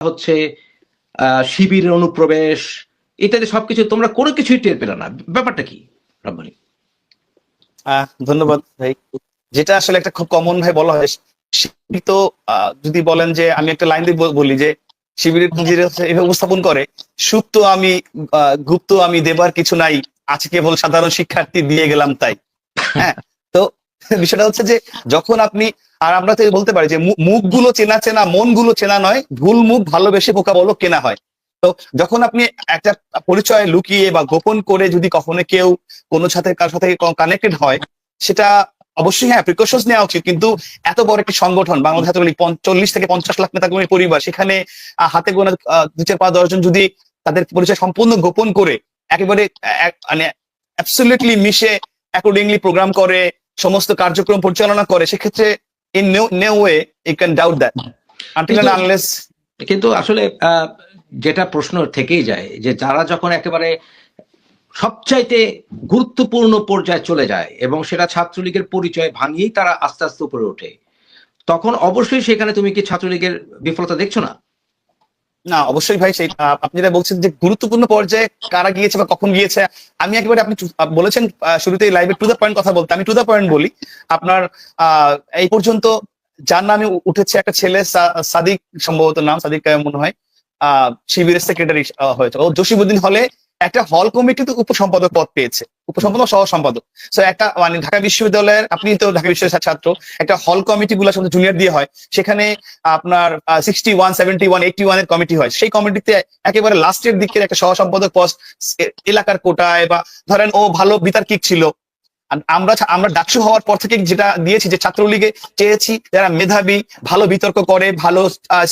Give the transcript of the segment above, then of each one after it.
হচ্ছে আহ, শিবিরের অনুপ্রবেশ ইত্যাদি সবকিছু তোমরা কোনো কিছুই টের পেলে না। ব্যাপারটা কি রব্বানি? ধন্যবাদ ভাই। যেটা আসলে একটা খুব কমন ভাই বলা হয় শিবির তো যদি বলেন যে আমি একটা লাইন দিয়ে বলি যে শিবিরের এভাবে উপস্থাপন করে সুপ্ত আমি গুপ্ত আমি দেবার কিছু নাই আজকে কেবল সাধারণ শিক্ষার্থী দিয়ে গেলাম তাই। হ্যাঁ বিষয়টা হচ্ছে যে যখন আপনি, আর আমরা তো বলতে পারি যে মু- মুখগুলো চেনা চেনা, মনগুলো চেনা নয়, ভুল মুখ ভালোবেসে বোকা বলো কেনা হয়। তো যখন আপনি একটা পরিচয় লুকিয়ে বা গোপন করে যদি কখনো কেউ কোনো সাথে, কার সাথে কানেক্টেড হয়, সেটা অবশ্যই হ্যাঁ প্রিকশনস নেওয়া উচিত। কিন্তু এত বড় একটি সংগঠন, বাংলাদেশ ছাত্রলীগ চল্লিশ থেকে পঞ্চাশ লাখ নেতাকর্মীর পরিবার, সেখানে হাতে গোনা দু চার পাঁচ দশজন যদি তাদের পরিচয় সম্পূর্ণ গোপন করে, একেবারে এক- মানে অ্যাবসলিউটলি মিশে অ্যাকর্ডিংলি প্রোগ্রাম করে সমস্ত কার্যক্রম পরিচালনা করে সেক্ষেত্রে in no way you can doubt that until কিন্তু- আনলেস কিন্তু আসলে যেটা প্রশ্ন থেকেই যায় যে যারা যখন একেবারে সবচাইতে গুরুত্বপূর্ণ পর্যায়ে চলে যায় এবং সেটা ছাত্রলীগের পরিচয় ভাঙিয়েই তারা আস্তে আস্তে উপরে ওঠে তখন অবশ্যই সেখানে তুমি কি ছাত্রলীগের বিফলতা দেখছ না? না, অবশ্যই ভাই, সেই আপনি যেটা বলছেন যে গুরুত্বপূর্ণ পর্যায়ে কারা গিয়েছে বা কখন গিয়েছে, আমি একেবারে আপনি বলেছেন শুরুতে লাইভে টু দ্য পয়েন্ট কথা বলতে। আমি টু দ্য পয়েন্ট বলি, আপনার এই পর্যন্ত যার নামে উঠেছে একটা ছেলে সাদিক, সম্ভবত নাম সাদিক মনে হয়, আহ, শিবিরের সেক্রেটারি হয়েছে। ও জসিমুদ্দিন হলে একটা হল কমিটি তো উপসম্পাদক পদ পেয়েছে। উপসম্পাদক সহ সম্পাদক। সো একটা মানে ঢাকা বিশ্ববিদ্যালয়ের, আপনি তো ঢাকা বিশ্ববিদ্যালয়ের ছাত্র, একটা হল কমিটি গুলো সাথে জুনিয়র দিয়ে হয়। সেখানে আপনার sixty one seventy one eighty ওয়ানের কমিটি হয়। সেই কমিটিতে একেবারে লাস্টের দিকের একটা সহ সম্পাদক পদ এলাকার কোটায় বা ধরেন ও ভালো বিতার্কিক ছিল আমরা আমরা ডাকসু হওয়ার পর থেকে যেটা দিয়েছি যে ছাত্রলীগে চেয়েছি যারা মেধাবী, ভালো বিতর্ক করে, ভালো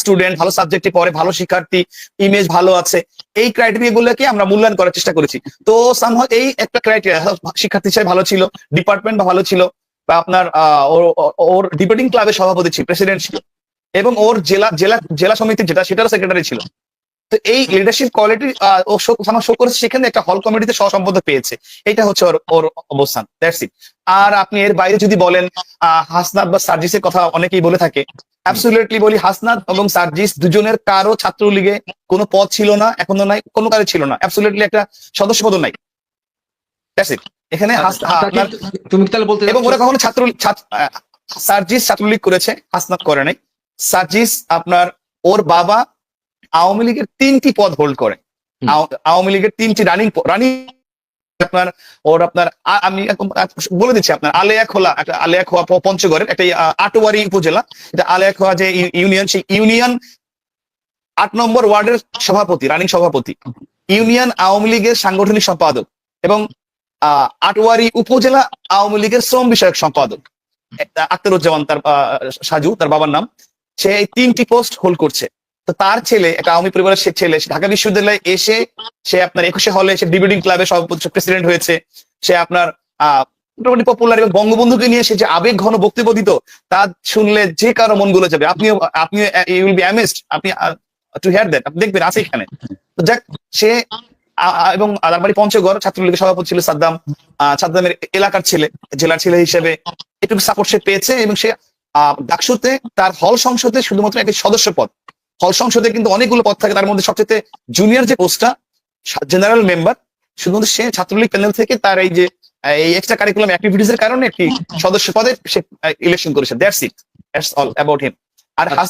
স্টুডেন্ট ভালো সাবজেক্টে পড়ে, ভালো শিক্ষার্থী ইমেজ ভালো আছে, এই ক্রাইটেরিয়া গুলোকে আমরা মূল্যায়ন করার চেষ্টা করেছি। তো সামহ এই একটা ক্রাইটেরিয়া শিক্ষার্থী হিসেবে ভালো ছিল ডিপার্টমেন্ট ভালো ছিল, বা আপনার ওর ডিবেটিং ক্লাবের সভাপতি ছিল প্রেসিডেন্ট ছিল, এবং ওর জেলা জেলা জেলা সমিতি যেটা, সেটারও সেক্রেটারি ছিল। তো এই লিডারশিপ কোয়ালিটি ও শো করেছে সেখানে একটা হল কমিটিতে সহসম্পাদক পেয়েছে। এটা হচ্ছে ওর ওর অবস্থান দ্যাটস ইট আর আপনি এর বাইরে যদি বলেন আহ, হাসনাত বা সার্জিসের কথা অনেকেই বলে থাকে। অ্যাবসুলেটলি বলি হাসনাত এবং সার্জিস দুজনের কারও ছাত্রলীগে কোনো পদ ছিল না এখনও নাই কোনো কারও ছিল না। অ্যাবসুলেটলি একটা সদস্য পদ নাই। দ্যাটস ইট এখানে হাস- আচ্ছা, তুমি তাহলে বলতে এবং ওরা কখনো ছাত্র সার্জিস ছাত্রলীগ করেছে হাসনাত করে নাই। সার্জিস আপনার ওর বাবা আওয়ামী লীগের তিনটি পদ হোল্ড করে। আওয়ামী লীগের তিনটি রানিং রানিং আপনার ওর আপনার আমি বলে দিচ্ছি আপনার আলেয়া খোলা একটা আলেয়া খোয়া পঞ্চগড়ের একটা আটোয়ারি উপজেলা এটা আলেয়া খোয়া যে ইউনিয়ন সেই ইউনিয়ন আট নম্বর ওয়ার্ডের সভাপতি রানিং সভাপতি। ইউনিয়ন আওয়ামী লীগের সাংগঠনিক সম্পাদক এবং আহ, আটোয়ারি উপজেলা আওয়ামী লীগের শ্রম বিষয়ক সম্পাদক। আক্তারুজ্জামান তার সাজু তার বাবার নাম। সে এই তিনটি পোস্ট হোল্ড করছে। তো তার ছেলে একটা আওয়ামী পরিবারের সে ছেলে ঢাকা বিশ্ববিদ্যালয়ে এসে সে আপনার একুশে হলে সে ডিবেটিং ক্লাবের সভাপতি প্রেসিডেন্ট হয়েছে। সে আপনার আহ মোটামুটি পপুলার এবং বঙ্গবন্ধুকে নিয়ে সে যে আবেগ ঘন বক্তব্য দিত তা শুনলে যে কারও মনগুলো যাবে। আপনিও আপনি উইল বি অ্যামেজড আপনি টু হিয়ার দ্যাট আপনি দেখবেন আছে এখানে। তো যাক সে এবং তার বাড়ি পঞ্চগড় ছাত্রলীগের সভাপতি ছিল সাদ্দাম সাদ্দামের এলাকার ছেলে জেলার ছেলে হিসেবে একটু সাপোর্ট সে পেয়েছে এবং সে আহ, ডাকসুতে তার হল সংসদে শুধুমাত্র একটি সদস্য পদ হল সংসদে কিন্তু অনেকগুলো পদ থাকে তার মধ্যে সবচেয়ে জুনিয়র যে পোস্টটা জেনারেল মেম্বার শুধুমাত্র সে ছাত্রলীগ প্যানেল থেকে তার এই যে এই এক্সট্রা কারিকুলাম অ্যাক্টিভিটিস এর কারণে একটি সদস্য পদে সে ইলেকশন করেছে। That's it that's all about him R has